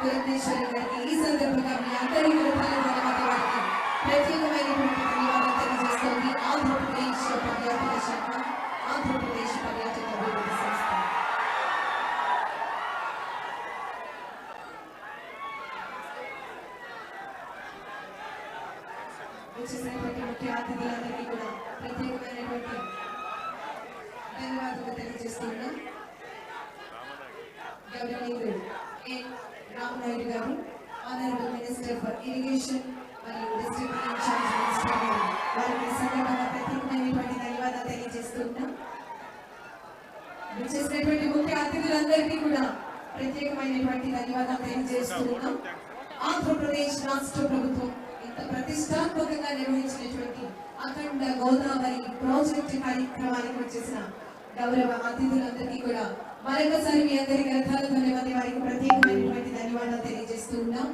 పురంధేశ్వరి గారికి ఈ సందర్భంగా మీ అందరి కృతజ్ఞతలు ధన్యవాదాలు వారికి ప్రత్యేకమైనటువంటి ధన్యవాదాలు తెలియజేస్తోంది ఆంధ్రప్రదేశ్ పర్యాటక శాఖ ఆంధ్రప్రదేశ్ పర్యాటక అభివృద్ధి సంస్థ వచ్చేసినటువంటి ముఖ్య అతిథులందరికీ కూడా తెలియజేస్తున్నా. గౌరవనీయులు ఎన్ రామనాయుడు గారు ఆనరబుల్ మినిస్టర్ ఫర్ ఇరిగేషన్ మరియు డిస్ట్రిక్ట్ ఇన్ఛార్జ్ మినిస్టర్ గారు వారికి ఈ సందర్భంగా ప్రత్యేకమైనటువంటి ధన్యవాదాలు తెలియజేస్తున్నాం. వచ్చేసినటువంటి ముఖ్య అతిథులందరికీ కూడా ప్రత్యేకమైనటువంటి ధన్యవాదాలు తెలియజేస్తున్నాం. ఆంధ్రప్రదేశ్ రాష్ట్ర ప్రభుత్వం ఇంత ప్రతిష్టాత్మకంగా నిర్వహించినటువంటి అఖండ గోదావరి ప్రాజెక్టు కార్యక్రమానికి వచ్చేసిన గౌరవ అతిథులందరికీ కూడా మరొకసారి మీ అందరి గ్రంథాలు ధన్యవాదాలు. వారికి ప్రత్యేకమైనటువంటి ధన్యవాదాలు తెలియజేస్తూ ఉన్నాం.